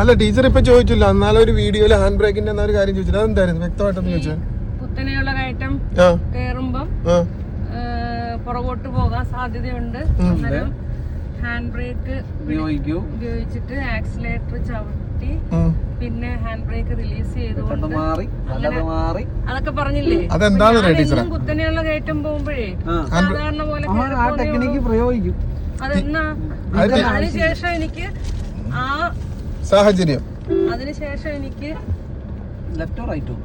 അല്ല ടീച്ചർ ഇപ്പൊ ചോദിച്ചില്ല. എന്നാലും ഒരു വീഡിയോയിൽ ഹാൻഡ് ബ്രേക്കിന്റെ ഒരു കാര്യം ചോദിച്ചില്ല. അതെന്തായിരുന്നു? വ്യക്തമായിട്ടൊന്ന് ചോദിച്ചാൽ കുത്തനെയുള്ള കയറ്റം കയറുമ്പം പുറകോട്ട് പോകാൻ സാധ്യതയുണ്ട്. അന്നേരം ഹാൻഡ് ബ്രേക്ക് ഉപയോഗിക്കൂ. ഉപയോഗിച്ചിട്ട് ആക്സിലേറ്റർ ചവിട്ടി പിന്നെ ഹാൻഡ് ബ്രേക്ക് റിലീസ് ചെയ്തുകൊണ്ട് മാറി അതൊക്കെ പറഞ്ഞില്ലേ? അതെന്താന്ന് അറിയാം ടീച്ചറെ? കുത്തനെയുള്ള കയറ്റം പോകുമ്പോഴേ സാധാരണ പോലെ പ്രയോഗിക്കും. അതെന്നാ? അതിനുശേഷം എനിക്ക് ആ സാഹചര്യം. അതിനുശേഷം എനിക്ക് ലെഫ്റ്റോ റൈറ്റോ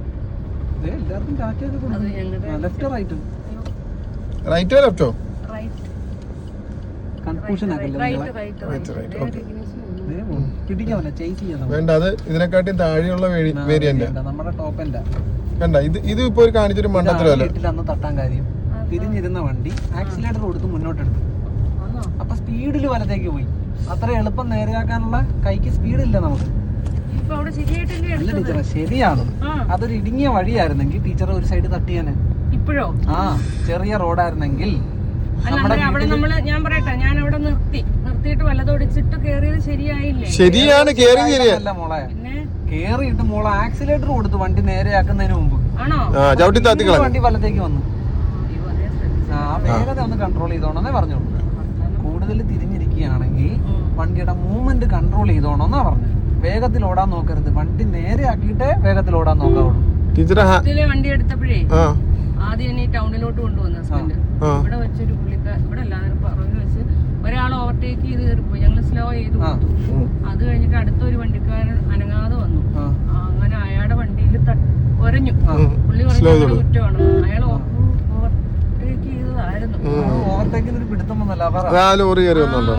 എല്ലാവർക്കും കാറ്റൊക്കെ അത് കൊടുക്കും ഞങ്ങളുടെ ലെഫ്റ്റോ റൈറ്റോ റൈറ്റോ ലെഫ്റ്റോ കൺഫ്യൂഷൻ വേണ്ട അത് ഇതിനെക്കാട്ടിയും താഴെയുള്ള വേരിയന്റ് നമ്മുടെ ടോപ്പ് ഇത് ഇത് ഇപ്പൊ ഒരു കാണിച്ചൊരു അന്ന് തട്ടാൻ കാര്യം. തിരിഞ്ഞിരുന്ന വണ്ടി ആക്സിലേറ്റർ കൊടുത്ത് മുന്നോട്ടെടുത്തു. അപ്പൊ സ്പീഡിൽ വലത്തേക്ക് പോയി. അത്ര എളുപ്പം നേരെയാക്കാനുള്ള കൈക്ക് സ്പീഡ് ഇല്ല നമുക്ക് അല്ല ടീച്ചറെ ശരിയാണ്. അതൊരു ഇടുങ്ങിയ വഴിയായിരുന്നെങ്കിൽ ടീച്ചർ ഒരു സൈഡ് തട്ടിയാന്. ഇപ്പോഴോ? ആ ചെറിയ റോഡായിരുന്നെങ്കിൽ ഞാൻ പറയട്ടെ ഞാൻ അവിടെ നിർത്തി. നിർത്തിയിട്ട് വല്ലതൊടിച്ചിട്ട് കേറിയത് ശരിയായില്ലേ? ശരിയാണ് അല്ല മോളെ. കേറിയിട്ട് മോളെ ആക്സിലേറ്റർ കൊടുത്ത് വണ്ടി നേരെയാക്കുന്നതിന് മുമ്പ്. ആണോ? വണ്ടി വലത്തേക്ക് വന്നു. ആ വേഗത ഒന്ന് കൺട്രോൾ ചെയ്തോണെന്നേ പറഞ്ഞോളൂ. കൂടുതൽ തിരിഞ്ഞിരിക്കുകയാണെങ്കിൽ ഉം. വണ്ടിയുടെ മൂവ്മെന്റ് കൺട്രോൾ ചെയ്തോണമെന്നാ പറഞ്ഞത്. വേഗത്തിൽ ഓടാൻ നോക്കരുത്. വണ്ടി നേരെ ആക്കിയിട്ടേ വേഗത്തിൽ ഓടാൻ നോക്കാവുള്ളൂ. ടീച്ചറെ ഹാ- ഇതിലെ വണ്ടി എടുത്തപ്പോഴേ ആ. ആദ്യം എന്നെ ടൗണിലോട്ട് കൊണ്ടുവന്ന ഹസ്ബൻഡ്. ഇവിടെ വെച്ചൊരു പുള്ളിക്ക ഇവിടെ എല്ലാവരും പറഞ്ഞു വെച്ച് ഒരാൾ ഓവർടേക്ക് ചെയ്ത് കയറിപ്പോയി. ഞങ്ങൾ സ്ലോ ചെയ്തു. അത് കഴിഞ്ഞിട്ട് അടുത്തൊരു വണ്ടിക്കാരൻ അനങ്ങാതെ വന്നു. അങ്ങനെ അയാളുടെ വണ്ടിയിൽ ഒരഞ്ഞു. പുള്ളി പറഞ്ഞു കുറ്റമാണ്. അയാൾ ഓവർടേക്ക് ചെയ്തതായിരുന്നു പറ ലോറി കയറി ആ, വന്നുണ്ടോ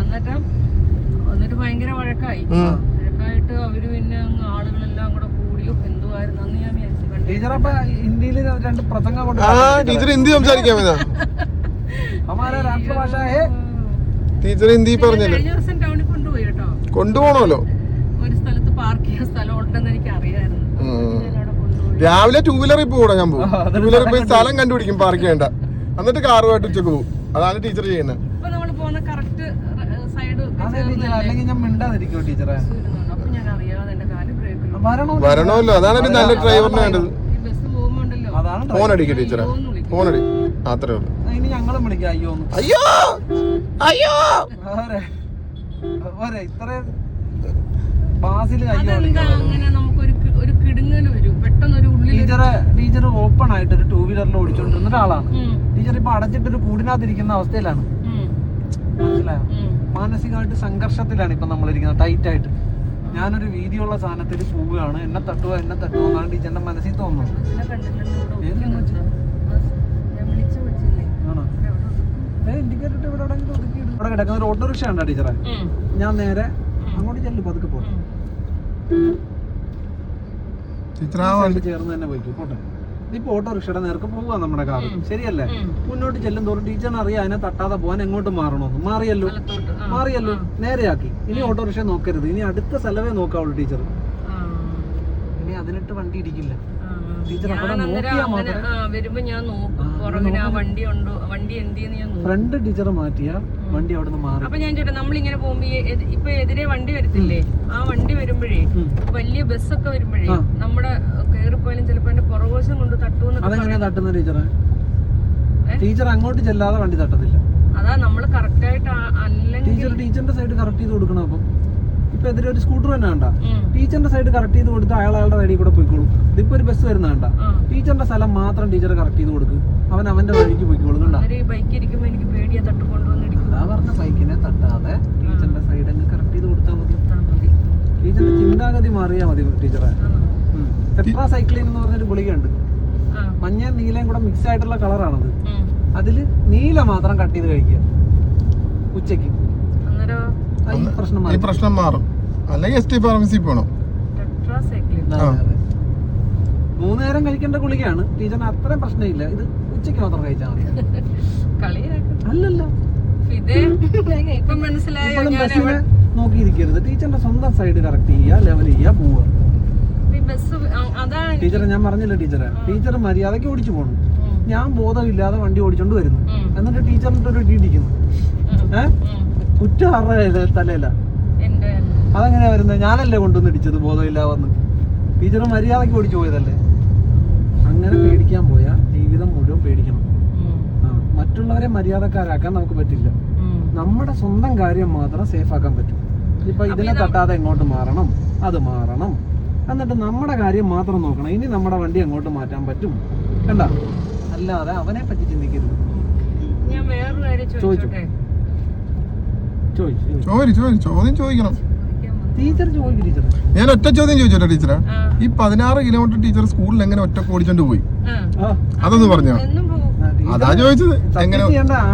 എന്നിട്ട് എന്നിട്ട് ഭയങ്കര വഴക്കായി. വഴക്കായിട്ട് അവർ പിന്നെ അങ്ങ് ആളുകളെല്ലാം കൂടെ കൂടിയോ എന്തുവായിരുന്നു അന്ന് ഞാൻ ടീച്ചർ അപ്പൊ രണ്ട് പ്രസംഗം കൊണ്ട് ആ ടീച്ചർ ഹിന്ദി സംസാരിക്കാൻ രാഷ്ട്രഭാഷ ടീച്ചർ ഹിന്ദി പറഞ്ഞല്ലേ? കൊണ്ടുപോകണമല്ലോ ഒരു സ്ഥലത്ത് പാർക്ക് ചെയ്യാൻ സ്ഥലം ഉണ്ടെന്ന് എനിക്ക് അറിയായിരുന്നു ഉം. കൊണ്ടുപോയി. രാവിലെ ടൂ വീലറിൽ പോകൂടാ ഞാൻ പോകും ആ, ടൂ വീലറിൽ പോയി സ്ഥലം കണ്ടുപിടിക്കും പാർക്ക് ചെയ്യണ്ട. എന്നിട്ട് കാറുമായിട്ട് ഉച്ചയ്ക്ക് പോകും അതാണ് ടീച്ചർ ചെയ്യുന്നത്. വരണമല്ലോ അതാണ് ഒരു നല്ല ഡ്രൈവറിന് വേണ്ടത് ഫോൺ അടിക്കും ടീച്ചറെ ഫോൺ അടി. അത്രേ ഉള്ളൂ. അയ്യോ അയ്യോ! അയ്യോ! ഇത്രയും ബാസിൽ അയ്യോ ഒരു കിടുങ്ങൽ വരും. പെട്ടെന്ന് ഒരു ഉള്ളിൽ ടീച്ചർ ടീച്ചർ ഓപ്പൺ ആയിട്ട് ഒരു ടൂ വീലറിൽ ഓടിച്ചോണ്ടിരുന്ന ഒരാളാണ്. ടീച്ചർ ഇപ്പൊ അടച്ചിട്ട് ഒരു കൂടിനകത്തിരിക്കുന്ന അവസ്ഥയിലാണ്. മനസ്സിലായോ? മാനസികമായിട്ട് സംഘർഷത്തിലാണ് ഇപ്പൊ നമ്മളിരിക്കുന്നത് ടൈറ്റ് ആയിട്ട് ഞാനൊരു വീതിയുള്ള സാധനത്തിൽ പോവുകയാണ്. എന്നെ തട്ടുക എന്നെ തട്ടുക എന്നാണ് ടീച്ചറിന്റെ മനസ്സിൽ തോന്നുന്നത്. ഇൻഡിക്കേറ്റർ ഇവിടെ എവിടെയെങ്കിലും ഒതുക്കിയിടും ഇവിടെ കിടക്കുന്ന ഒരു ഓട്ടോറിക്ഷ ഉണ്ടോ ടീച്ചറെ? ഞാൻ നേരെ അങ്ങോട്ട് ചെല്ലു പതുക്കെ പോട്ടെ ഉം. ടീച്ചർ ആ സൈഡിൽ ചേർന്ന് തന്നെ പോയിക്കോ പോട്ടെ. ഇപ്പൊ ഓട്ടോറിക്ഷയുടെ നേർക്ക് പോവുക നമ്മുടെ കാർ. ശരിയല്ലേ? മുന്നോട്ട് ചെല്ലും തോറും ടീച്ചറിന് അറിയാം അതിനെ തട്ടാതെ പോകാൻ എങ്ങോട്ട് മാറണമെന്ന്. മാറിയല്ലോ. മാറിയല്ലോ. നേരെയാക്കി. ഇനി ഓട്ടോറിക്ഷ നോക്കരുത്. ഇനി അടുത്ത സ്ഥലമേ നോക്കാവുള്ളൂ ടീച്ചർ ആ, ഇനി അതിനിട്ട് വണ്ടി ഇടിക്കില്ല ആ. ടീച്ചർ അവിടെ ഞാൻ അന്നേരം നോക്കിയാ അങ്ങനെ മാത്രമേ ആ, വരുമ്പോ ഞാൻ നോക്കും. വണ്ടി ഉണ്ടോ? വണ്ടി എന്തിന്ന് ഞാൻ ഫ്രണ്ട് ടീച്ചർ മാറ്റിയ വണ്ടി അവിടെ നിന്ന് മാറി. അപ്പൊ ഞാൻ ചോട്ടെ നമ്മളിങ്ങനെ പോകുമ്പോ ഇപ്പൊ എതിരെ വണ്ടി വരത്തില്ലേ? ആ വണ്ടി വരുമ്പോഴേ. വലിയ ബസ്സൊക്കെ വരുമ്പോഴേ. നമ്മുടെ കേറിപ്പോയാലും ചിലപ്പോ എന്റെ പുറകോശം കൊണ്ട് തട്ടൂന്നൊക്കെ അതെങ്ങനെയാ തട്ടുന്ന ടീച്ചറെ? ടീച്ചർ അങ്ങോട്ട് ചെല്ലാതെ വണ്ടി തട്ടത്തില്ല. അതാ നമ്മൾ കറക്റ്റ് ആയിട്ട് അല്ലെങ്കിൽ ടീച്ചർ ടീച്ചറിന്റെ സൈഡ് കറക്റ്റ് ചെയ്ത് കൊടുക്കണം അപ്പം? ഇപ്പൊ എതിരെ ഒരു സ്കൂട്ടർ തന്നെ വേണ്ട. ടീച്ചറിന്റെ സൈഡ് കറക്റ്റ് ചെയ്ത് കൊടുത്ത് അയാൾ അയാളുടെ വഴി കൂടെ പോയിക്കോളും. ഇതിപ്പോ ഒരു ബസ് വരുന്ന വേണ്ട. ടീച്ചറിന്റെ സ്ഥലം മാത്രം ടീച്ചർ കറക്റ്റ് ചെയ്ത് കൊടുക്കും. അവൻ അവന്റെ വഴിക്ക് പോയിക്കോളും കണ്ട. അതാ പറഞ്ഞ ബൈക്കിനെ തട്ടാതെ ടീച്ചറിന്റെ സൈഡ് അങ്ങ് കറക്റ്റ് ചെയ്ത് കൊടുത്താൽ മതി. ടീച്ചറിന്റെ ചിന്താഗതി മാറിയാ മതി ടീച്ചറെ. ടെട്രാ സൈക്ലിൻ എന്ന് പറഞ്ഞൊരു ഗുളികയുണ്ട്. മഞ്ഞ നീലയും കൂടെ മിക്സ് ആയിട്ടുള്ള കളറാണത് അതിൽ നീല മാത്രം കട്ട് ചെയ്ത് കഴിക്കുക. ഉച്ചയ്ക്ക് അന്നേരം ഈ പ്രശ്നം ഈ പ്രശ്നം മാറും. അല്ലെങ്കിൽ എസ് ടി ഫാർമസി പോണം. മൂന്ന് നേരം കഴിക്കേണ്ട ഗുളികയാണ്. ടീച്ചറിന് അത്രയും പ്രശ്നമില്ല. ഇത് ഉച്ചയ്ക്ക് മാത്രം കഴിച്ചാൽ മതി. അല്ലല്ല. നോക്കിയിരിക്കരുത്. ടീച്ചറിന്റെ സ്വന്തം സൈഡ് കറക്റ്റ് ചെയ്യാ ലെവൽ ചെയ്യാ പോവുക. ടീച്ചറെ ഞാൻ പറഞ്ഞില്ല ടീച്ചറെ? ടീച്ചർ മര്യാദയ്ക്ക് ഓടിച്ചു പോകണം ഞാൻ ബോധമില്ലാതെ വണ്ടി ഓടിച്ചോണ്ട് വരുന്നു. എന്നിട്ട് ടീച്ചറിന്റെ ഒരു ഇടി ഇടിക്കുന്നു. ഉം, ഏ? ഉം. കുറ്റം ആരുടെ തലയില്ല അതെങ്ങനെയാ വരുന്നത് ഞാനല്ലേ കൊണ്ടുവന്ന് ഇടിച്ചത്? ബോധമില്ല വന്ന്. ടീച്ചർ മര്യാദയ്ക്ക് ഓടിച്ചു പോയതല്ലേ? അങ്ങനെ പേടിക്കാൻ പോയാ ജീവിതം മുഴുവൻ പേടിക്കണം. മറ്റുള്ളവരെ മര്യാദക്കാരാക്കാൻ നമുക്ക് പറ്റില്ല. നമ്മുടെ സ്വന്തം കാര്യം മാത്രം സേഫ് ആക്കാൻ പറ്റും. ഇപ്പൊ ഇതിനെ തട്ടാതെ എങ്ങോട്ട് മാറണം? അത് മാറണം. എന്നിട്ട് നമ്മുടെ കാര്യം മാത്രം നോക്കണം. ഇനി നമ്മുടെ വണ്ടി അങ്ങോട്ട് മാറ്റാൻ പറ്റും. കണ്ട? അല്ലാതെ അവനെ പറ്റി ചിന്തിക്കരുത്. ഞാൻ വേറൊരു കാര്യം ചോദിച്ചോ. ചോദിച്ചോട്ടെ? ചോദിച്ചു ചോദി ചോദി ചോദ്യം ചോദിക്കണം. ഞാൻ ഒറ്റ ചോദ്യം ചോദിച്ചോട്ടെ ടീച്ചറെ? ഈ പതിനാറ് കിലോമീറ്റർ ടീച്ചർ സ്കൂളിൽ എങ്ങനെ ഒറ്റ ഓടിച്ചോണ്ട് പോയി. അതൊന്ന് പറഞ്ഞോ. അതാ ചോദിച്ചത്. എങ്ങനെ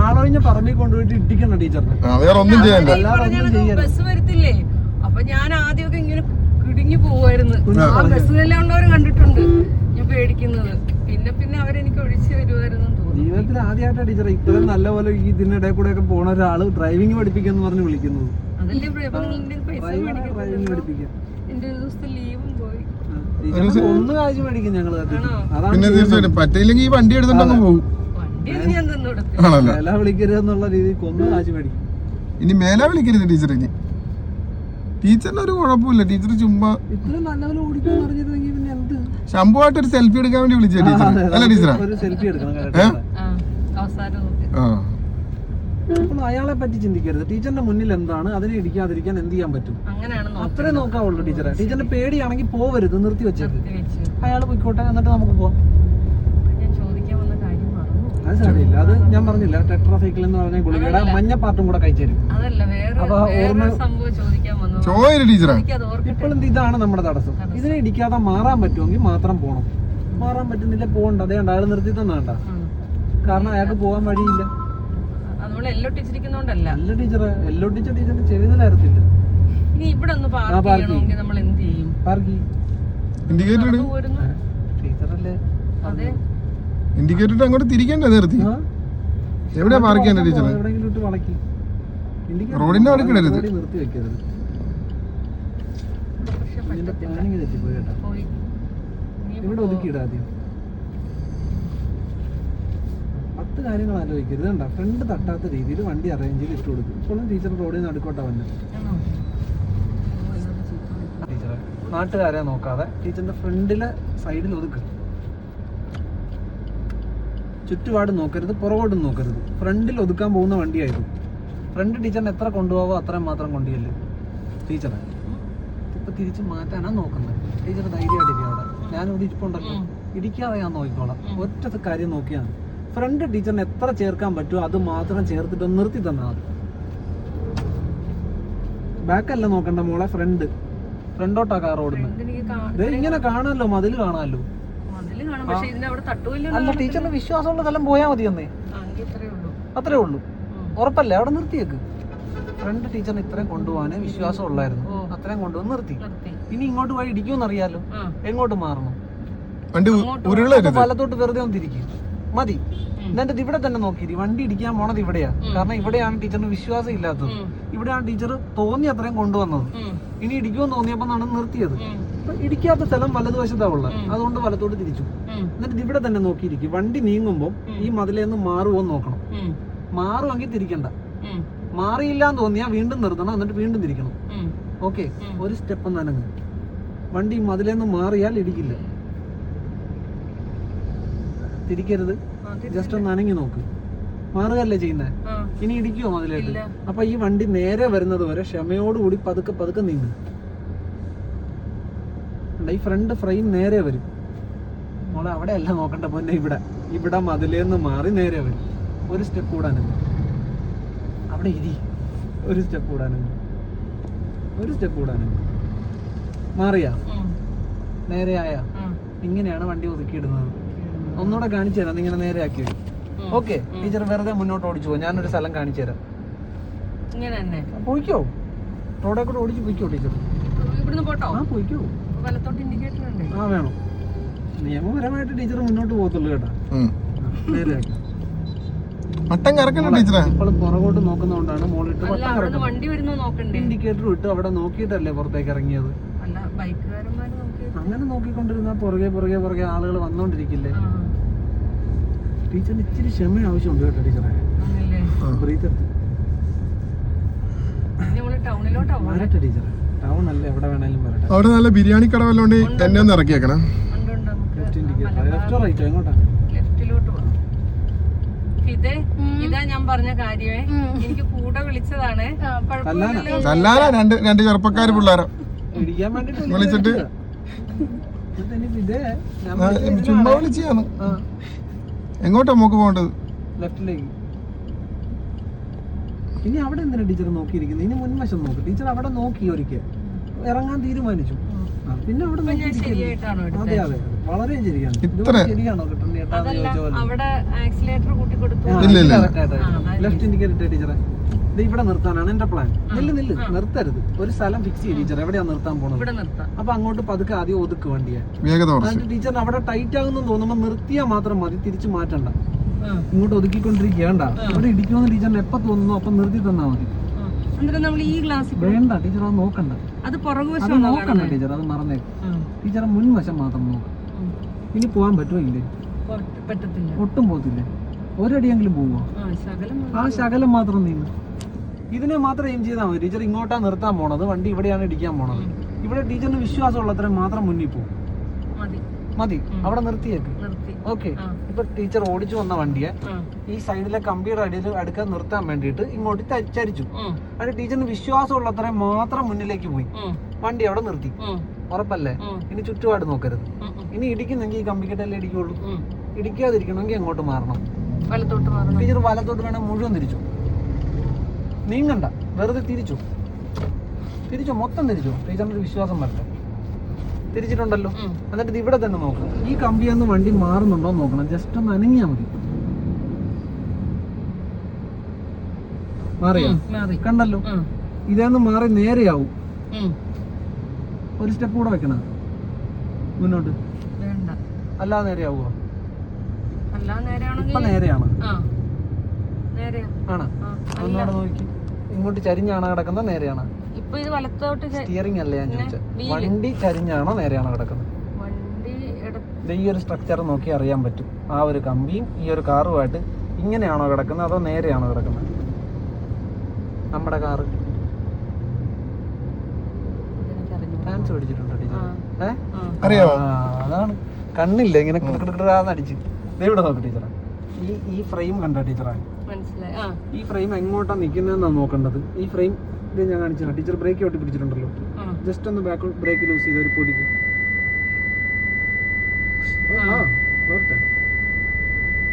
ആളൊഴിഞ്ഞ പറമ്പിൽ കൊണ്ടുപോയിട്ട് ടീച്ചറിനെ വേറെ ഒന്നും ചെയ്യണ്ട. ബസ് വരത്തില്ലേ? അപ്പൊ ഞാൻ ആദ്യമൊക്കെ ഇങ്ങനെ കിടുങ്ങി പോവായിരുന്നു. ആ ബസ്സിലെല്ലാം ഉള്ളവരും കണ്ടിട്ടുണ്ട്. ഞാൻ പേടിക്കുന്നത്. പിന്നെ പിന്നെ അവരെനിക്ക് ഒഴിച്ചു വരുമായിരുന്നു തോന്നുന്നു. ജീവിതത്തിൽ ആദ്യമായിട്ടാണ് ടീച്ചർ ഇത്രയും നല്ല പോലെ ഈ ഇതിനിടയിൽ കൂടെ ഒക്കെ പോണ ഒരാൾ ഡ്രൈവിംഗ് പഠിപ്പിക്കുന്നു പറഞ്ഞ് വിളിക്കുന്നത്. അതല്ലേ ഡ്രൈവിംഗ് മേടിക്കുന്നുണ്ടല്ലോ പഠിപ്പിക്കാൻ. എന്റെ ഒരു ദിവസത്തെ ലീവും പോയി. ഒന്ന് കാശ് മേടിക്കും ഞങ്ങൾ പിന്നെ തീർച്ചയായിട്ടും പറ്റിയില്ലെങ്കിൽ ഈ വണ്ടി എടുത്തിട്ടങ്ങ് പോകും വില രീതിയിൽ കാശ് മേടിക്കും. ഇനി മേലെ വിളിക്കരുത് ടീച്ചർ ഇനി. ടീച്ചറിന് ഒരു കുഴപ്പമില്ല. ടീച്ചർ ചുമ്മാ ശമ്പുമായിട്ട് ഒരു സെൽഫി എടുക്കാൻ വേണ്ടി വിളിച്ച ടീച്ചർ അല്ല ടീച്ചറാ? ഒരു സെൽഫി എടുക്കണം കേട്ടോ ആ അയാളെ പറ്റി ചിന്തിക്കരുത്. ടീച്ചറിന്റെ മുന്നിൽ എന്താണ്? അതിനെ ഇടിക്കാതിരിക്കാൻ എന്ത് ചെയ്യാൻ പറ്റും? അങ്ങനെയാണ് അത്രേ നോക്കാവുള്ളൂ ടീച്ചറെ. ടീച്ചറിന്റെ പേടിയാണെങ്കിൽ പോവരുത് നിർത്തി വെച്ചത് അയാൾ പോയിക്കോട്ടെ എന്നിട്ട് നമുക്ക് പോവാം ഞാൻ ചോദിക്കാൻ വന്ന കാര്യം മറന്നു അത് അത് ഞാൻ പറഞ്ഞില്ല. ടെട്രാ സൈക്കിൾ എന്ന് പറഞ്ഞ ഗുളികയുടെ മഞ്ഞ പാർട്ടും കൂടെ കഴിച്ചു തരും അതല്ല വേറെ അപ്പൊ ഓർമ്മ- ഇപ്പോഴും ഇതാണ് നമ്മുടെ തടസ്സം. ഇതിനെ ഇടിക്കാതെ മാറാൻ പറ്റുമെങ്കിൽ മാത്രം പോണം. മാറാൻ പറ്റുന്നില്ല പോകണ്ട. അതേ ഉണ്ട് അയാൾ നിർത്തി തന്നാണ്ട. കാരണം അയാൾക്ക് പോകാൻ വഴിയില്ല. എല്ലോ എല്ലോ ടീച്ചർ ടീച്ചറിന്റെ ചെവിതലായിരുന്നില്ല ഇനി ഇവിടെ ഒന്ന് പാർക്ക് ചെയ്യണമെങ്കിൽ നമ്മൾ എന്ത് ചെയ്യും? പാർക്കി ഇൻഡിക്കേറ്റർ ഇട്. നടന്നു ടീച്ചറല്ലേ അതെ. ഇൻഡിക്കേറ്റർ അങ്ങോട്ട് തിരിക്കണ്ടേ നിർത്തി? എവിടെ എവിടെയാ പാർക്ക് ചെയ്യാൻ ടീച്ചർ വളക്കി. റോഡിന്റെ അവിടെ ഇനി ഇവിടെ ഒതുക്കിയിട ആദ്യം. പത്ത് കാര്യങ്ങൾ ആലോചിക്കരുത് കണ്ട. ഫ്രണ്ട് തട്ടാത്ത രീതിയിൽ വണ്ടി അറേഞ്ച് ചെയ്ത് ഇട്ട് കൊടുക്കും. ഇപ്പോഴും ടീച്ചർ റോഡിൽ നിന്ന് അടുക്കോട്ടാ വന്നത്. ടീച്ചറെ നാട്ടുകാരെ നോക്കാതെ ടീച്ചറിന്റെ ഫ്രണ്ടിലെ സൈഡിൽ ഒതുക്ക്. ചുറ്റുപാട് നോക്കരുത് പുറകോട്ടും നോക്കരുത്. ഫ്രണ്ടിൽ ഒതുക്കാൻ പോകുന്ന വണ്ടിയായിരുന്നു. ഫ്രണ്ട് ടീച്ചറിന് എത്ര കൊണ്ടുപോകാവോ അത്രയും മാത്രം കൊണ്ടുപോയല്ലേ ടീച്ചറെ ഇപ്പൊ തിരിച്ച് മാറ്റാനാ നോക്കുന്നത്. ടീച്ചർ ധൈര്യമായിട്ടിരിക്കും അവിടെ. ഞാനിവിടെ ഇരിപ്പുണ്ടല്ലോ. ഉണ്ടല്ലോ ഇടിക്കാതെ ഞാൻ നോക്കിക്കോളാം. ഒറ്റ കാര്യം നോക്കിയാണ്. ഫ്രണ്ട് ടീച്ചറിന് എത്ര ചേർക്കാൻ പറ്റുമോ അത് മാത്രം ചേർത്തിട്ട് നിർത്തി തന്നാൽ ബാക്കല്ല നോക്കണ്ട മോളെ ഫ്രണ്ട്. ഫ്രണ്ടോട്ടാ കാർ ഓടുന്നത്. ഇങ്ങനെ കാണാമല്ലോ മതിൽ കാണാമല്ലോ. അല്ല ടീച്ചറിന് വിശ്വാസമുള്ള സ്ഥലം പോയാൽ മതി എന്നേ ഉള്ളൂ. അത്രേ ഉള്ളൂ. ഉറപ്പല്ലേ? അവിടെ നിർത്തിയേക്ക് ഫ്രണ്ട് ടീച്ചറിന് ഇത്രയും കൊണ്ടുപോകാനേ വിശ്വാസം ഉള്ളായിരുന്നു. ഓ. അത്രയും കൊണ്ടുവന്ന് നിർത്തി. ഇനി ഇങ്ങോട്ട് പോയി ഇടിക്കുമെന്ന് അറിയാലോ? എങ്ങോട്ട് മാറണം? വലത്തോട്ട് വെറുതെ ഒന്ന് തിരിക്കും. മതി. എന്നിട്ട് ഇവിടെ തന്നെ നോക്കിയിരി. വണ്ടി ഇടിക്കാൻ പോണത് ഇവിടെയാ. കാരണം ഇവിടെയാണ് ടീച്ചറിന് വിശ്വാസം ഇല്ലാത്തത്. ഇവിടെയാണ് ടീച്ചർ തോന്നി അത്രയും കൊണ്ടുവന്നത്. ഇനി ഇടിക്കുമെന്ന് തോന്നിയപ്പോ ആണ് നിർത്തിയത്. ഇടിക്കാത്ത സ്ഥലം വലതുവശത്താ ഉള്ളത്. അതുകൊണ്ട് വലത്തോട്ട് തിരിച്ചു. എന്നിട്ട് ഇവിടെ തന്നെ നോക്കിയിരിക്കും. വണ്ടി നീങ്ങുമ്പോൾ ഈ മതിലേന്ന് മാറുമോ നോക്കണം. മാറുമെങ്കിൽ തിരിക്കണ്ട. മാറിയില്ല എന്ന് തോന്നിയാൽ വീണ്ടും നിർത്തണം എന്നിട്ട് വീണ്ടും തിരിക്കണം. ഓക്കെ ഒരു സ്റ്റെപ്പ് നനങ്ങ് വണ്ടി മതിലേന്ന് മാറിയാൽ ഇടിക്കില്ല. തിരിക്കരുത്. ജസ്റ്റ് ഒന്ന് അനങ്ങി നോക്ക്. മാറുകയല്ലേ ചെയ്യുന്നത്. ഇനി ഇടിക്കുമോ മതിലായിട്ട് അപ്പൊ ഈ വണ്ടി നേരെ വരുന്നത് വരെ ക്ഷമയോടുകൂടി പതുക്കെ പതുക്കെ നീങ്ങും. ഈ ഫ്രണ്ട് ഫ്രെയിം നേരെ വരും. മോളെ അവിടെ അല്ല നോക്കണ്ട പൊന്നെ ഇവിടെ. ഇവിടെ മതിലേന്ന് മാറി നേരെ വരും. ഒരു സ്റ്റെപ്പ് കൂടാനും അവിടെ ഇരി. ഒരു സ്റ്റെപ്പ് കൂടാനും ഒരു സ്റ്റെപ്പ് കൂടാനും മാറിയാ. നേരെയായ ഇങ്ങനെയാണ് വണ്ടി ഒതുക്കിയിടുന്നത്. ഒന്നുകൂടെ കാണിച്ചു തരാം ഇങ്ങനെ നേരെ ആക്കി വരും. ഓക്കെ ടീച്ചർ വെറുതെ മുന്നോട്ട് ഓടിച്ചു പോകും ഞാനൊരു സ്ഥലം കാണിച്ചു തരാം. പോയിക്കോ. റോഡേ കൂടെ ഓടിച്ച് പോയിക്കോ ടീച്ചർ. ഇവിടുന്ന് പോട്ടോ? ആ പോയിക്കോ. ആ വേണം. നിയമപരമായിട്ട് ടീച്ചർ മുന്നോട്ട് പോകത്തുള്ളൂ കേട്ടോ. വട്ടം ടീച്ചറെ. ഇപ്പോൾ പുറകോട്ട് നോക്കുന്നതുകൊണ്ടാണ് മോളിട്ട് വട്ടം ഇൻഡിക്കേറ്റർ ഇട്ട് അവിടെ നോക്കിയിട്ടല്ലേ പുറത്തേക്ക് ഇറങ്ങിയത്. അല്ല ബൈക്കുകാരന്മാര് നോക്കി അങ്ങനെ നോക്കിക്കൊണ്ടിരുന്ന പുറകെ പുറകെ പുറകെ ആളുകൾ വന്നോണ്ടിരിക്കില്ലേ. ടീച്ചറിന് ഇച്ചിരി ക്ഷമ ആവശ്യമുണ്ട് കേട്ടോ ടീച്ചറെ. ബ്രീത്ത് ടൗണിലോട്ടാ ടീച്ചറെ. അവിടെ നല്ല ബിരിയാണി കട വല്ലോണ്ട് എന്നെ ഒന്ന് ഇറക്കിയേക്കണം. ഇതേ ഇതാ ഞാൻ പറഞ്ഞ കാര്യമേ. എനിക്ക് കൂടെ വിളിച്ചതാണ്. രണ്ട് രണ്ട് ചെറുപ്പക്കാര് പിള്ളേരോ വിളിച്ചിട്ട്. ചുമ്മാ വിളിച്ചാണ് എങ്ങോട്ടാ നമുക്ക് പോകേണ്ടത്? ലെഫ്റ്റിലേക്ക് ഇനി അവിടെ എന്തിനാ ടീച്ചർ നോക്കിയിരിക്കുന്നത്? ഇനി മുൻവശം നോക്ക്. ടീച്ചർ അവിടെ നോക്കി ഒരിക്കൽ. ഇറങ്ങാൻ തീരുമാനിച്ചു. പിന്നെ അവിടെ അതെ അതെ. വളരെ ശരിയാണ്. ശരിയാണോ കിട്ടുന്നത്. ലെഫ്റ്റ് ഇൻഡിക്കേറ്റർ ടീച്ചറെ. ഇത് ഇവിടെ നിർത്താനാണ് എന്റെ പ്ലാൻ നില്ല് നില്ല്. നിർത്തരുത്. ഒരു സ്ഥലം ഫിക്സ് ചെയ്യും ടീച്ചർ എവിടെയാ നിർത്താൻ പോണത്? ഇവിടെ നിർത്താം. അപ്പൊ അങ്ങോട്ട് പതുക്കെ ആദ്യം ഒതുക്ക് വണ്ടിയെ. ടീച്ചറിന് അവിടെ ടൈറ്റ് ആകുന്നു തോന്നുമ്പോൾ നിർത്തിയാ മാത്രം മതി. തിരിച്ചു മാറ്റണ്ട. ഇങ്ങോട്ട് ഒതുക്കിക്കൊണ്ടിരിക്കേണ്ട ഇവിടെ ഇടിക്കുമെന്ന് ടീച്ചറിന് എപ്പോ തോന്നുന്നു? അപ്പൊ നിർത്തി തന്നാ മതി. വേണ്ട ടീച്ചർ അത് നോക്കണ്ട. അത് നോക്കണ്ട ടീച്ചർ അത് മറന്നേക്ക് ടീച്ചർ മുൻവശം മാത്രം നോക്ക്. ഇനി പോകാൻ പറ്റുമോ ഇല്ലേ? ഒട്ടും പോകത്തില്ലേ. ഒരടിയെങ്കിലും പോവോ ആ ശകലം മാത്രം നീങ്ങും ഇതിനെ മാത്രം എയിം ചെയ്താൽ മതി. ടീച്ചർ ഇങ്ങോട്ടാ നിർത്താൻ പോണത്. വണ്ടി ഇവിടെയാണ് ഇടിക്കാൻ പോണത്. ഇവിടെ ടീച്ചറിന് വിശ്വാസമുള്ളത്രയും മാത്രം മുന്നിൽ പോകും മതി. അവിടെ നിർത്തിയേക്ക്. ഓക്കെ ഇപ്പൊ ടീച്ചർ ഓടിച്ചു വന്ന വണ്ടിയെ ഈ സൈഡിലെ കമ്പിയുടെ അടിയിൽ അടുക്കാൻ നിർത്താൻ വേണ്ടിയിട്ട് ഇങ്ങോട്ട് തച്ചരിച്ചു ചരിച്ചു. അത് ടീച്ചറിന് വിശ്വാസമുള്ളത്രയും മാത്രം മുന്നിലേക്ക് പോയി. വണ്ടി അവിടെ നിർത്തി. ഉറപ്പല്ലേ? ഇനി ചുറ്റുപാട് നോക്കരുത്. ഇനി ഇടിക്കുന്നെങ്കിൽ ഈ കമ്പിക്കെട്ടല്ലേ ഇടിക്കുള്ളൂ. ഇടിക്കാതിരിക്കണമെങ്കിൽ എങ്ങോട്ട് മാറണം? വലത്തോട്ട് മാറണം. ടീച്ചർ വലത്തോട്ട് വേണം മുഴുവൻ തിരിച്ചു. നീങ്ങണ്ട. വെറുതെ തിരിച്ചു. തിരിച്ചു? മൊത്തം തിരിച്ചു? ടീച്ചറിന്റെ വിശ്വാസം വരട്ടെ. തിരിച്ചിട്ടുണ്ടല്ലോ. എന്നിട്ട് ഇവിടെ തന്നെ നോക്കണം ഈ കമ്പിയൊന്ന് വണ്ടി മാറുന്നുണ്ടോ നോക്കണം. ജസ്റ്റ് ഒന്ന് അനങ്ങിയാ മതി. മാറിയോ? കണ്ടല്ലോ. ഇതേന്ന് മാറി നേരെയാവും. ഒരു സ്റ്റെപ്പ് കൂടെ വെക്കണ. മുന്നോട്ട്. അല്ലാതെ നേരെയാണെങ്കിൽ ഇപ്പൊ നേരെയാണ്. ആണ്. ഒന്നുകൂടെ നോക്കി. ഇങ്ങോട്ട് ചരിഞ്ഞാണ് കിടക്കുന്നത് നേരെയാണ്. ഇത് വലത്തോട്ട് സ്റ്റിയറിംഗ് അല്ലേ ഞാൻ ചോദിച്ചത് വണ്ടി ചരിഞ്ഞാണോ നേരെയാണോ കിടക്കുന്നത്? വണ്ടി ഈ ഒരു സ്ട്രക്ചർ നോക്കി അറിയാൻ പറ്റും. ആ ഒരു കമ്പിയും ഈ ഒരു കാറുമായിട്ട് ഇങ്ങനെയാണോ കിടക്കുന്നത് അതോ നേരെയാണോ കിടക്കുന്നത്? നമ്മുടെ കാറ്. ഡാൻസ് പഠിച്ചിട്ടുണ്ടോ അറിയാമോ അതാണ്. കണ്ണില്ല ഇങ്ങനെ അടിച്ച്. ദേ ഇവിടെ നോക്ക് ടീച്ചറെ. ഈ ഈ ഫ്രെയിം കണ്ട ടീച്ചറെ? മനസ്സിലായി. ഈ ഫ്രെയിം എങ്ങോട്ടാ നിൽക്കുന്നതെന്നാണ് നോക്കേണ്ടത്? ഈ ഫ്രെയിം ഇത് ഞാൻ കാണിച്ചു ടീച്ചർ ബ്രേക്ക് ഒട്ടി പിടിച്ചിട്ടുണ്ടല്ലോ. ജസ്റ്റ് ഒന്ന് ബാക്ക് ബ്രേക്ക് യൂസ് ചെയ്ത് ഒരു പൊടിക്ക് ആ. വരട്ടെ.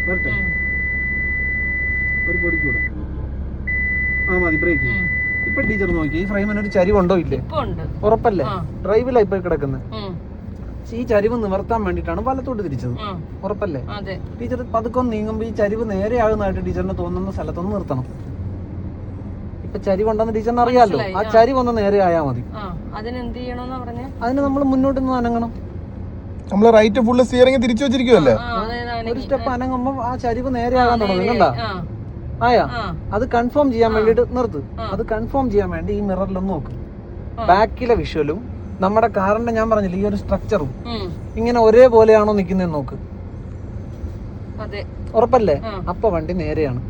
വരട്ടെ. ഒരു ഒരു പൊടിക്കൂടെ ആ മതി ബ്രേക്ക് ഇപ്പൊ ടീച്ചർ നോക്കി ഈ ഫ്രെയിമിന് ഒരു ചരിവുണ്ടോ ഇല്ലേ? ഉറപ്പല്ലേ? ഡ്രൈവിലായി ഡ്രൈവിലാ ഇപ്പൊ കിടക്കുന്നത് ഈ ചരിവ് നിവർത്താൻ വേണ്ടിയിട്ടാണ് വലത്തോട്ട് തിരിച്ചത്. ഉറപ്പല്ലേ? ടീച്ചർ പതുക്കെ നീങ്ങുമ്പോൾ ഈ ചരിവ് നേരെയാകുന്നതായിട്ട് ടീച്ചറിന് തോന്നുന്ന സ്ഥലത്തൊന്ന് നിർത്തണം. ഇപ്പൊ ചരിവുണ്ടെന്ന് ടീച്ചറിന് അറിയാലോ. ആ ചരി ഒന്ന് നേരെ ആയാൽ മതി. അതിന് നമ്മൾ മുന്നോട്ട് നിന്ന് അനങ്ങണം. നമ്മൾ റൈറ്റ് ഫുള്ള് സ്റ്റിയറിംഗ് തിരിച്ചു അതേതാണ് ഒരു സ്റ്റെപ്പ് അനങ്ങുമ്പോൾ ആ. ചരിവ് നേരെ ആകാൻ തുടങ്ങും. കണ്ടാ? ആയാ? അത് കൺഫേം ചെയ്യാൻ വേണ്ടിട്ട് നിർത്ത്. അത് കൺഫേം ചെയ്യാൻ വേണ്ടി ഈ മിററിലൊന്ന് നോക്ക്. ബാക്കിലെ വിഷ്വലും നമ്മുടെ കാറിന്റെ ഞാൻ പറഞ്ഞില്ല ഈ ഒരു സ്ട്രക്ചറും ഇങ്ങനെ ഒരേപോലെയാണോ നിൽക്കുന്നതെന്ന് നോക്ക്. ഉറപ്പല്ലേ. അപ്പൊ വണ്ടി നേരെയാണ്.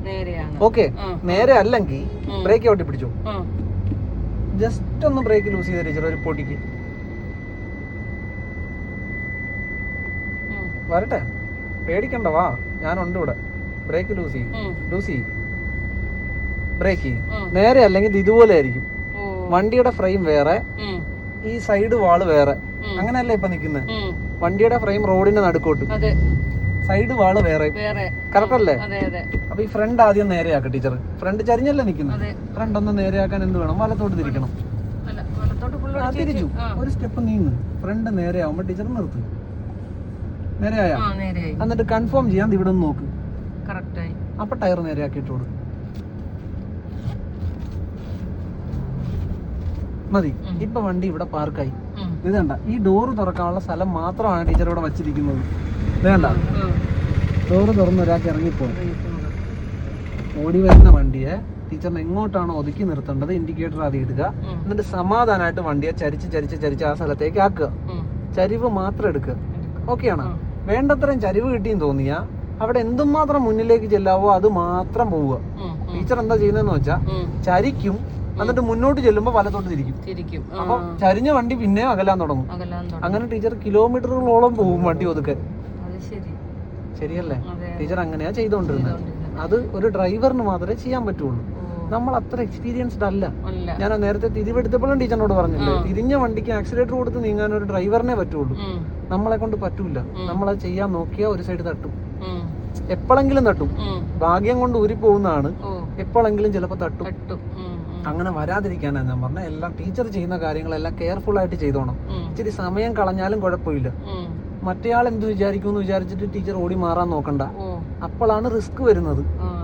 ഓക്കെ. നേരെ അല്ലെങ്കിൽ ബ്രേക്ക് ഔട്ടി പിടിച്ചു. ജസ്റ്റ് ഒന്ന് ബ്രേക്ക് ലൂസ് ചെയ്ത് ടീച്ചർ ഒരു പൊടിക്ക്. വരട്ടെ. പേടിക്കണ്ട വാ. ഞാനുണ്ട് ഇവിടെ. ബ്രേക്ക് ലൂസ് ചെയ്യും. ലൂസ് ചെയ്യും. ബ്രേക്ക് ചെയ്യും. നേരെ അല്ലെങ്കിൽ ഇതുപോലെ ആയിരിക്കും. വണ്ടിയുടെ ഫ്രെയിം വേറെ ഈ സൈഡ് വാൾ വേറെ. അങ്ങനെയല്ലേ ഇപ്പൊ നിക്കുന്നത് വണ്ടിയുടെ ഫ്രെയിം റോഡിന്റെ നടുക്കോട്ട്. സൈഡ് വാൾ വേറെ. കറക്റ്റ് അല്ലേ? അപ്പൊ ഈ ഫ്രണ്ട് ആദ്യം നേരെയാക്ക ടീച്ചർ ഫ്രണ്ട് ചരിഞ്ഞല്ലേ നിക്കുന്നത് ഫ്രണ്ട് ഒന്ന് നേരെയാക്കാൻ എന്ത് വേണം? വലത്തോട്ട് തിരിക്കണം. ആ, തിരിച്ചു ഒരു സ്റ്റെപ്പ് നീങ്ങ്. ഫ്രണ്ട് നേരെ ആവുമ്പോ ടീച്ചർ നിർത്തും. നേരെയായ? എന്നിട്ട് കൺഫേം ചെയ്യാൻ ഇവിടെ ഒന്ന് നോക്ക്. അപ്പൊ ടയർ നേരെയാക്കി കൊടുക്കും. മതി. ഇപ്പൊ വണ്ടി ഇവിടെ പാർക്കായി ഇതണ്ട ഇത് കണ്ട ഈ ഡോറ് തുറക്കാനുള്ള സ്ഥലം മാത്രമാണ് ടീച്ചർ ഇവിടെ വച്ചിരിക്കുന്നത്. ആ, ഡോറ് തുറന്ന് ഒരാൾക്ക് ഇറങ്ങിപ്പോയി. ഓടി വരുന്ന വണ്ടിയെ ടീച്ചറിന് എങ്ങോട്ടാണോ ഒതുക്കി നിർത്തേണ്ടത് ഇൻഡിക്കേറ്റർ ആദ്യം ഇടുക. എന്നിട്ട് സമാധാനമായിട്ട് വണ്ടിയെ ചരിച്ച് ചരിച്ച് ചരിച്ച് ആ സ്ഥലത്തേക്ക് ആക്കുക. ചരിവ് മാത്രം എടുക്കുക. ഓക്കെയാണോ ആണ്? വേണ്ടത്രയും ചരിവ് കിട്ടിയെന്ന് തോന്നിയാ അവിടെ എന്തുമാത്രം മുന്നിലേക്ക് ചെല്ലാവോ അത് മാത്രം പോവുക. ടീച്ചർ എന്താ ചെയ്യുന്നതെന്ന് വെച്ചാ ചരിക്കും എന്നിട്ട് മുന്നോട്ട് ചെല്ലുമ്പോൾ വലത്തോട്ട് തിരിക്കും. അപ്പൊ ചരിഞ്ഞ വണ്ടി പിന്നെ അകലാൻ തുടങ്ങും. അങ്ങനെ ടീച്ചർ കിലോമീറ്ററുകളോളം പോകും വണ്ടി ഒതുക്കെ അത് ശരി ശരിയല്ലേ? ടീച്ചർ അങ്ങനെയാ ചെയ്തോണ്ടിരുന്നത് അത് ഒരു ഡ്രൈവറിന് മാത്രമേ ചെയ്യാൻ പറ്റുള്ളൂ. നമ്മൾ അത്ര എക്സ്പീരിയൻസ്ഡ് അല്ല. ഞാൻ നേരത്തെ തിരിവെടുത്തപ്പോഴും ടീച്ചറിനോട് പറഞ്ഞില്ലേ തിരിഞ്ഞ വണ്ടിക്ക് ആക്സിലേറ്റർ കൊടുത്ത് നീങ്ങാൻ ഒരു ഡ്രൈവറിനെ പറ്റുള്ളൂ. നമ്മളെ കൊണ്ട് പറ്റൂല. നമ്മളത് ചെയ്യാൻ നോക്കിയാൽ ഒരു സൈഡ് തട്ടും. എപ്പോഴെങ്കിലും തട്ടും. ഭാഗ്യം കൊണ്ട് ഊരി പോകുന്നതാണ് എപ്പോഴെങ്കിലും ചിലപ്പോൾ തട്ടും. അങ്ങനെ വരാതിരിക്കാനാണ് ഞാൻ പറഞ്ഞത് എല്ലാം ടീച്ചർ ചെയ്യുന്ന കാര്യങ്ങളെല്ലാം കെയർഫുൾ ആയിട്ട് ചെയ്തോണം. ഇച്ചിരി സമയം കളഞ്ഞാലും കുഴപ്പമില്ല. മറ്റേയാൾ എന്ത് വിചാരിക്കും എന്ന് വിചാരിച്ചിട്ട് ടീച്ചർ ഓടി മാറാൻ നോക്കണ്ട. അപ്പോഴാണ് റിസ്ക് വരുന്നത്.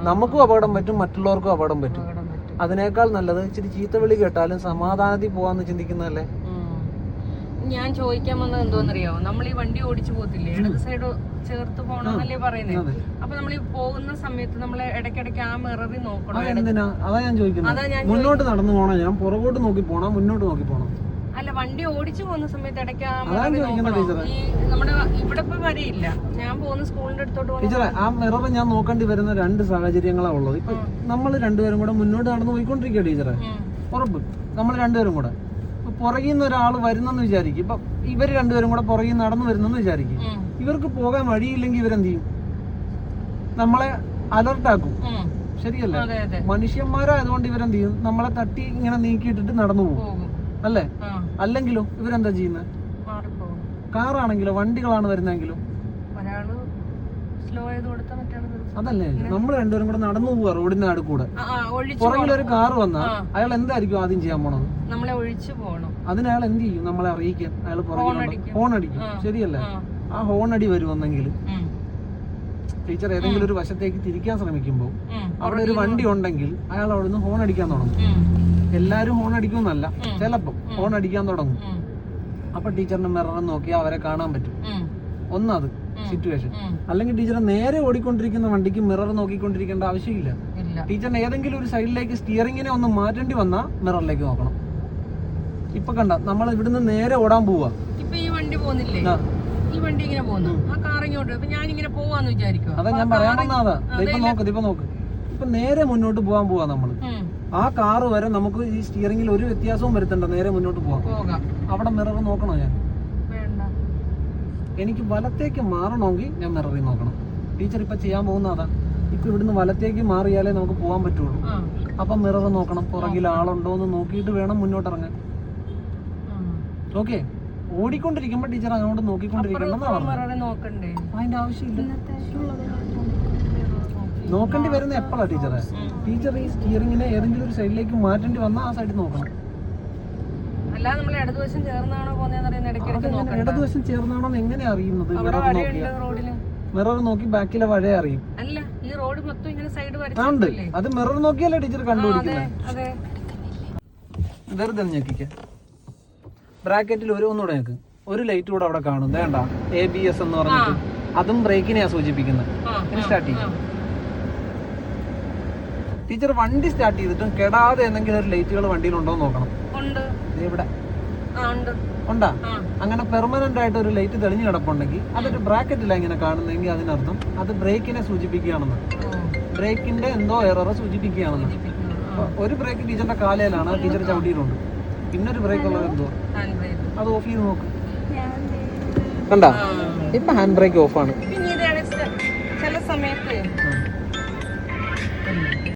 നമുക്കും അപകടം പറ്റും മറ്റുള്ളവർക്കും അപകടം പറ്റും. അതിനേക്കാൾ നല്ലത് ഇച്ചിരി ചീത്തവിളി കേട്ടാലും സമാധാനത്തിൽ പോവാന്ന് ചിന്തിക്കുന്നതല്ലേ? ഞാൻ ചോദിക്കാൻ വന്നത് എന്തോന്നറിയോ? നമ്മൾ ഈ വണ്ടി ഓടിച്ചു പോകത്തില്ലേ? ഇടത് സൈഡ് ചേർത്ത് പോകണമെന്നല്ലേ പറയുന്നത്. അപ്പൊ നമ്മൾ ഈ പോകുന്ന സമയത്ത് നമ്മൾ ഇടയ്ക്കിടയ്ക്ക് ആ മിററി നോക്കണം? അതാ ഞാൻ ചോദിക്കുന്നത്. മുന്നോട്ട് നടന്നു പോണോ. ഞാൻ പുറകോട്ട് നോക്കി പോണോ മുന്നോട്ട് നോക്കി പോണോ. വണ്ടി ഓടിച്ചു പോകുന്ന സമയത്ത് ഇടയ്ക്ക്. ഈ നമ്മുടെ ഇവിടെ ഇപ്പൊ വരെയില്ല. ഞാൻ പോകുന്ന സ്കൂളിന്റെ അടുത്തോട്ട് ടീച്ചറെ ആ മിറർ ഞാൻ നോക്കേണ്ടി വരുന്ന രണ്ട് സാഹചര്യങ്ങളാ ഉള്ളത്. ഇപ്പൊ നമ്മൾ രണ്ടുപേരും കൂടെ മുന്നോട്ട് നടന്നു പോയിക്കൊണ്ടിരിക്കുക ടീച്ചറെ. ഉറപ്പ്. നമ്മൾ രണ്ടുപേരും കൂടെ. പുറകിൽ നിന്ന് ഒരാൾ വരുന്നെന്ന് വിചാരിക്കും. ഇപ്പൊ ഇവർ രണ്ടുപേരും കൂടെ പുറകിൽ നടന്നു വരുന്നെന്ന് വിചാരിക്കും. ഇവർക്ക് പോകാൻ വഴിയില്ലെങ്കിൽ ഇവരെന്ത് ചെയ്യും നമ്മളെ അലർട്ടാക്കും. ശരിയല്ലേ? മനുഷ്യന്മാരായതുകൊണ്ട് ഇവരെന്ത് ചെയ്യും നമ്മളെ തട്ടി ഇങ്ങനെ നീക്കിയിട്ടിട്ട് നടന്നു പോകും. അല്ലേ? അല്ലെങ്കിലും ഇവരെന്താ ചെയ്യുന്നത് കാറാണെങ്കിലോ വണ്ടികളാണ് മറ്റാൾ അതല്ലേ നമ്മൾ രണ്ടുപേരും കൂടെ നടന്നു പോവാ റോഡിന്റെ അടു കൂടെ. പുറകിൽ ഒരു കാർ വന്നാൽ അയാൾ എന്തായിരിക്കും ആദ്യം ചെയ്യാൻ പോണത്? നമ്മളെ ഒഴിച്ചു പോകണം അതിന് അയാൾ എന്ത് ചെയ്യും? നമ്മളെ അറിയിക്കാൻ അയാൾ പുറകിലുണ്ട് അടിക്കും. ഹോൺ അടിക്കും ശരിയല്ലേ? ആ, ഹോൺ അടി വരുമെന്നെങ്കിൽ ടീച്ചർ ഏതെങ്കിലും ഒരു വശത്തേക്ക് തിരിക്കാൻ ശ്രമിക്കുമ്പോൾ അവിടെ ഒരു വണ്ടി ഉണ്ടെങ്കിൽ അയാൾ അവിടെ നിന്ന് ഹോൺ അടിക്കാൻ തുടങ്ങും ഉം, എല്ലാരും ഹോൺ അടിക്കുമെന്നല്ല ഉം. ചിലപ്പോൾ ഹോൺ അടിക്കാൻ തുടങ്ങും. അപ്പൊ ടീച്ചറിന്റെ മിറർ നോക്കി അവരെ കാണാൻ പറ്റും. ഒന്നത് സിറ്റുവേഷൻ അല്ലെങ്കിൽ ടീച്ചറെ നേരെ ഓടിക്കൊണ്ടിരിക്കുന്ന വണ്ടിക്ക് മിറർ നോക്കിക്കൊണ്ടിരിക്കേണ്ട ആവശ്യമില്ല. ടീച്ചറിന് ഏതെങ്കിലും ഒരു സൈഡിലേക്ക് സ്റ്റിയറിങ്ങിനെ ഒന്ന് മാറ്റേണ്ടി വന്നാൽ മിററിലേക്ക് നോക്കണം. ഇപ്പൊ കണ്ട നമ്മൾ ഇവിടുന്ന് നേരെ ഓടാൻ പോവാ. ഇപ്പൊ ഈ വണ്ടി പോകുന്നില്ലേ. ഈ വണ്ടി ഇങ്ങനെ പോകുന്നു. ആ കാർ ഇങ്ങോട്ട് ഞാൻ ഇങ്ങനെ പോവാന്ന് വിചാരിക്കും അതാ ഞാൻ പറയാൻ വന്നതാ. ഇപ്പൊ നോക്ക് ഇപ്പൊ നോക്ക്. ഇപ്പൊ നേരെ മുന്നോട്ട് പോവാൻ പോവാ നമ്മൾ. ആ കാറ് വരെ നമുക്ക് ഈ സ്റ്റിയറിംഗിൽ ഒരു വ്യത്യാസവും വരുത്തണ്ട. നേരെ മുന്നോട്ട് പോവാം. പോകാം. അവിടെ മിറർ നോക്കണോ ഞാൻ? വേണ്ട. എനിക്ക് വലത്തേക്ക് മാറണമെങ്കിൽ ഞാൻ മിററിൽ നോക്കണം. ടീച്ചർ ഇപ്പൊ ചെയ്യാൻ പോകുന്ന അതാ. ഇപ്പൊ ഇവിടുന്ന് വലത്തേക്ക് മാറിയാലേ നമുക്ക് പോകാൻ പറ്റുള്ളൂ. അപ്പൊ മിറർ നോക്കണം. പുറകിൽ ആളുണ്ടോ എന്ന് നോക്കിയിട്ട് വേണം മുന്നോട്ട് ഇറങ്ങാൻ ഓക്കെ ഓടിക്കൊണ്ടിരിക്കുമ്പോ ടീച്ചർ അങ്ങോട്ട് നോക്കിക്കൊണ്ടിരിക്കണം പറഞ്ഞത്? മിററെ നോക്കണ്ടേ? അതിന്റെ ആവശ്യമില്ല. നോക്കേണ്ടി വരുന്ന എപ്പോഴാണ് ടീച്ചറെ ടീച്ചർ ഈ സ്റ്റിയറിംഗിനെ ഏതെങ്കിലും ഒരു സൈഡിലേക്ക് മാറ്റേണ്ടി വന്നാൽ ആ സൈഡിൽ നോക്കണം. അല്ലാതെ നമ്മൾ ഇടതുവശം ചേർന്നാണോ പോകുന്നതെന്ന് ഇടതുവശം ചേർന്നാണോ എങ്ങനെ അറിയുന്നത്? മിറർ നോക്കി ബാക്കിലെ വഴ അറിയും. അല്ല ഈ റോഡ് മൊത്തം ഇങ്ങനെ സൈഡ് ഉണ്ട്. അത് മിറർ നോക്കിയല്ലേ ടീച്ചർ കണ്ടുപിടിക്കുന്നത് വെറുതെ ഞെക്കിക്ക. ബ്രാക്കറ്റിൽ ഒരു ഒന്നുകൂടെ ഞെക്ക്. ഒരു ലൈറ്റ് കൂടെ അവിടെ കാണും. വേണ്ട. എ ബി എസ് എന്ന് പറഞ്ഞിട്ട്. അതും ബ്രേക്കിനെയാ സൂചിപ്പിക്കുന്നത് സ്റ്റാർട്ട് ചെയ്യും. ടീച്ചർ വണ്ടി സ്റ്റാർട്ട് ചെയ്തിട്ടും കെടാതെ എന്തെങ്കിലും ഒരു ലൈറ്റുകൾ വണ്ടിയിൽ ഉണ്ടോ നോക്കണം. ഉണ്ട്. ദേ ഇവിടെ. ആ ഉണ്ട്. ഉണ്ടാ? അങ്ങനെ പെർമനന്റ് ആയിട്ട് ഒരു ലൈറ്റ് തെളിഞ്ഞു കിടപ്പുണ്ടെങ്കിൽ അതൊരു ബ്രാക്കറ്റില്ല ഇങ്ങനെ കാണുന്നെങ്കിൽ അതിനർത്ഥം അത് ബ്രേക്കിനെ സൂചിപ്പിക്കുകയാണെന്ന്. ബ്രേക്കിന്റെ എന്തോ എറർ സൂചിപ്പിക്കുകയാണെന്ന്. ഒരു ബ്രേക്ക് ടീച്ചറിന്റെ കാലയിലാണ് ടീച്ചർ ചവിട്ടിയിട്ടുണ്ട്. പിന്നൊരു ബ്രേക്ക് ഉള്ളത് എന്തോ? അത് ഓഫ് ചെയ്ത് നോക്ക്. കണ്ട? ഇപ്പൊ ഹാൻഡ് ബ്രേക്ക് ഓഫാണ്.